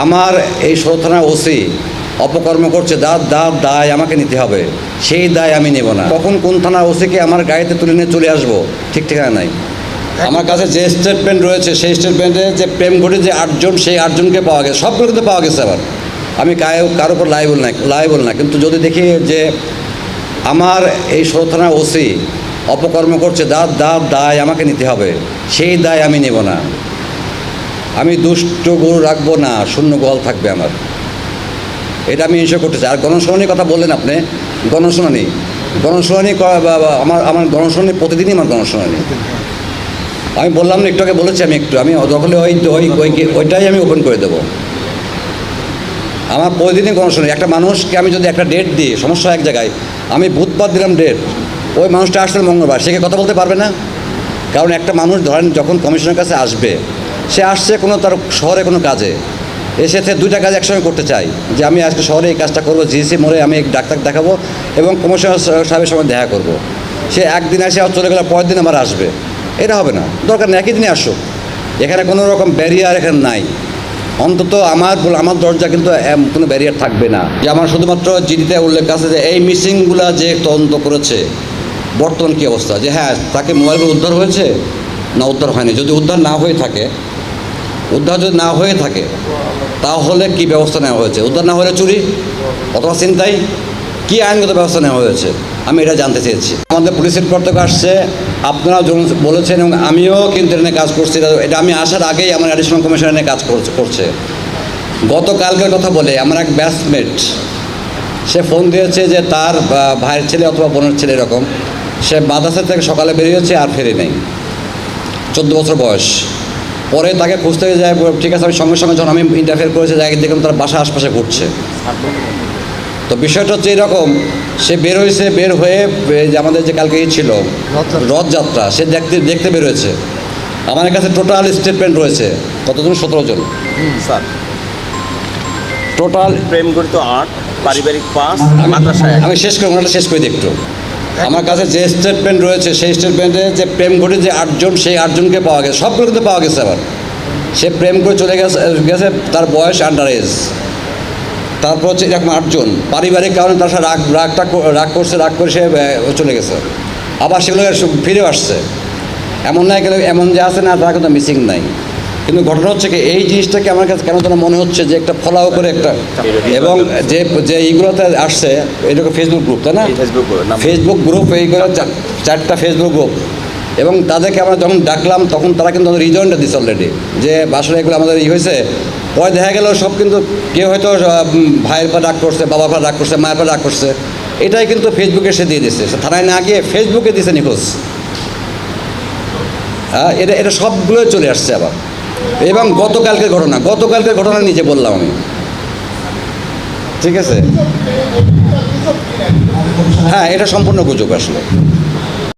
আমার এই শোধনা ওসি অপকর্ম করছে যার যার দায় আমাকে নিতে হবে। সেই দায় আমি নেব না। কখন কোন থানা ওসিকে আমার গাড়িতে তুলে নিয়ে চলে আসব, ঠিক ঠিকানা নাই। আমার কাছে যে স্টেটমেন্ট রয়েছে, সেই স্টেটমেন্টে যে প্রেম ঘটে যে আটজন, সেই আটজনকে পাওয়া গেছে, সবগুলো কিন্তু পাওয়া গেছে আবার। আমি কারও কারোর উপর লাইবল না লাইবল না। কিন্তু যদি দেখি যে আমার এই শোধনা ওসি অপকর্ম করছে যার যার দায় আমাকে নিতে হবে। সেই দায় আমি নেব না। আমি দুষ্ট গরু রাখব না, শূন্য গোয়াল থাকবে আমার। এটা আমি ইনশোর করতে চাই আর গণশুনানির কথা বললেন আপনি গণশুনানি গণশুনানি আমার আমার গণশুনানি প্রতিদিনই আমার গণশুনানি আমি বললাম না, একটু আগে বলেছি আমি একটু। আমি দখলে ওই ওই ওই- ওইটাই আমি ওপেন করে দেবো। আমার প্রতিদিনই গণশুনানি একটা মানুষকে আমি যদি একটা ডেট দিই, সমস্যা এক জায়গায়, আমি বুধবার দিলাম ডেট ওই মানুষটা আসলে মঙ্গলবার। সে কথা বলতে পারবে না? কারণ একটা মানুষ ধরেন যখন কমিশনের কাছে আসবে সে আসছে কোনো তার শহরে কোনো কাজে। এসে দুইটা কাজ একসঙ্গে করতে চাই যে আমি আজকে শহরে এই কাজটা করব জিসি মোড়ে আমি এক ডাক্তার দেখাবো এবং কমিশনার সাহেবের সঙ্গে দেখা করব। সে একদিন আসে আর চলে গেলে পরের দিন আবার আসবে। এটা হবে না। দরকার একই দিনে আসুক। এখানে কোনো রকম ব্যারিয়ার এখানে নাই। অন্তত আমার আমার দরজা কিন্তু কোনো ব্যারিয়ার থাকবে না। যে আমার শুধুমাত্র জিডিতে উল্লেখ আছে যে এই মিসিংগুলা যে তদন্ত করেছে, বর্তমান কী অবস্থা? যে হ্যাঁ তাকে মোবাইলগুলো উদ্ধার হয়েছে না উদ্ধার হয়নি? যদি উদ্ধার না হয়ে থাকে উদ্ধার যদি না হয়ে থাকে, তাহলে কি ব্যবস্থা নেওয়া হয়েছে? উদ্ধার না হলে চুরি? অথবা চিন্তাই কি আইনগত ব্যবস্থা নেওয়া হয়েছে? আমি এটা জানতে চেয়েছি। আমাদের পুলিশের কর্তব্য আসছে। আপনারা জন- বলেছেন এবং আমিও কিন্তু এটা কাজ করছি। এটা- আমি আসার আগেই আমার অ্যাডিশনাল কমিশনার নিয়ে কাজ করছে করছে। গতকালকের কথা বলে আমার এক ব্যাচমেট সে ফোন দিয়েছে যে তার ভাইয়ের ছেলে অথবা বোনের ছেলে এরকম, সে মাদ্রাসা থেকে সকালে বেরিয়েছে আর ফেরে নেই। চোদ্দ বছর বয়স। পরে তাকে খুঁজতে যায় ঠিক আছে আমি সঙ্গে সঙ্গে যখন আমি ইন্টারফেয়ার করেছি যাই দেখলাম তার বাসা আশপাশে ঘুরছে। তো বিষয়টা হচ্ছে এরকম সে বের হয়েছে বের হয়ে যে আমাদের যে কালকে ছিল রথযাত্রা। সে দেখতে দেখতে বের হয়েছে। আমার কাছে টোটাল স্টেটমেন্ট রয়েছে কতজন? সতেরো জন। স্যার। টোটাল প্রেম গঠিত আট পারিবারিক পাঁচ আমি শেষ করে ওনাটা শেষ করে একটু। আমার কাছে যে স্টেটমেন্ট রয়েছে, সেই স্টেটমেন্টে যে প্রেম ঘটে যে আটজন, সেই আটজনকে পাওয়া গেছে, সবগুলো কিন্তু পাওয়া গেছে আবার। সে প্রেম করে চলে গেছে গেছে, তার বয়স আন্ডার এজ তারপর হচ্ছে এরকম আটজন, পারিবারিক কারণে তার সাথে রাগ, রাগটা রাগ করছে, রাগ করে সে চলে গেছে। আবার সেগুলো ফিরে আসছে। এমন কেন, এমন যে আছে না, তারা কিন্তু মিসিং নাই। কিন্তু ঘটনা হচ্ছে কি এই জিনিসটাকে আমার কাছে কেন যেন মনে হচ্ছে যে একটা ফলাও করে একটা এবং যে যে এইগুলোতে আসছে এটাকে ফেসবুক গ্রুপ তাই না? ফেসবুক গ্রুপ এইগুলো চারটা ফেসবুক গ্রুপ এবং তাদেরকে আমরা যখন ডাকলাম তখন তারা কিন্তু আমাদের রিজয়েন্টটা দিচ্ছে অলরেডি যে আসলে এগুলো আমাদের ই হয়েছে। পরে দেখা গেল সব কিন্তু কেউ হয়তো ভাইয়ের পা ডাক করছে বাবার পা ডাক করছে মায়ের পা ডাক করছে। এটাই কিন্তু ফেসবুকে এসে দিয়ে দিচ্ছে সে থানায় না গিয়ে ফেসবুকে দিছে নিখোঁজ। হ্যাঁ এটা এটা সবগুলোই চলে আসছে আবার। এবং গতকালকের ঘটনা গতকালকের ঘটনা নিজে বললাম আমি। ঠিক আছে? হ্যাঁ এটা সম্পূর্ণ গুজব আসলে।